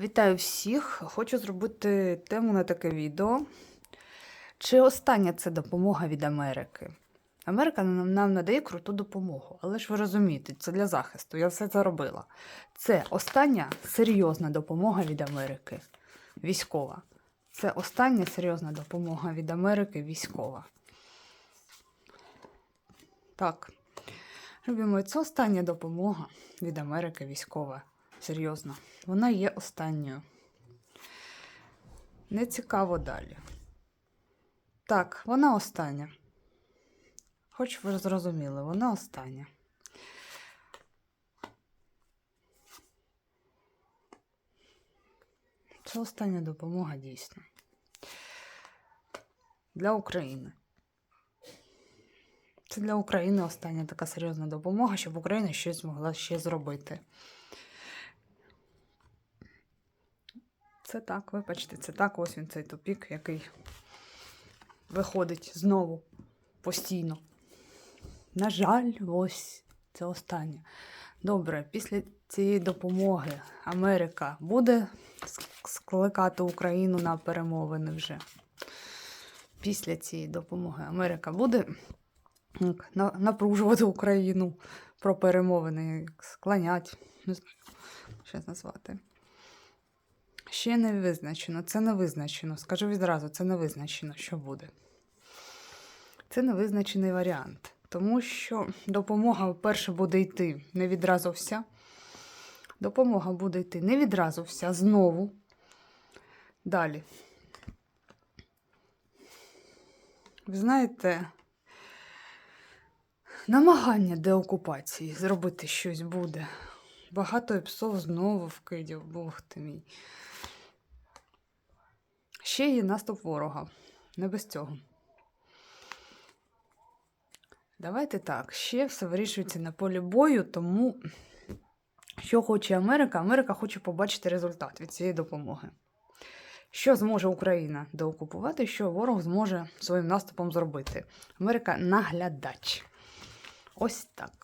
Вітаю всіх! Хочу зробити тему на таке відео. Чи остання це допомога від Америки? Америка нам, надає круту допомогу, але ж ви розумієте, це для захисту. Я все це робила. Це остання серйозна допомога від Америки. Військова. Це остання серйозна допомога від Америки військова. Так. Любимо, це остання допомога від Америки військова. Серйозно. Вона є останньою. Не цікаво далі. Так, вона остання. Хоч ви зрозуміли, вона остання. Це остання допомога дійсно. Для України. Це для України остання така серйозна допомога, щоб Україна щось могла ще зробити. Це так, вибачте, це так, ось він цей тупік, який виходить знову постійно. На жаль, ось це останнє. Добре, після цієї допомоги Америка буде скликати Україну на перемовини вже. Після цієї допомоги Америка буде напружувати Україну про перемовини, склонять, не знаю, що назвати. Ще не визначено, це не визначено. Скажу відразу, це не визначено, що буде. Це невизначений варіант. Тому що допомога вперше буде йти не відразу вся. Допомога буде йти не відразу вся знову. Далі. Ви знаєте, намагання деокупації зробити щось буде. Багато псов знову вкидів, Бог ти мій. Ще є наступ ворога. Не без цього. Давайте так. Ще все вирішується на полі бою, тому що хоче Америка? Америка хоче побачити результат від цієї допомоги. Що зможе Україна деокупувати, що ворог зможе своїм наступом зробити? Америка наглядач. Ось так.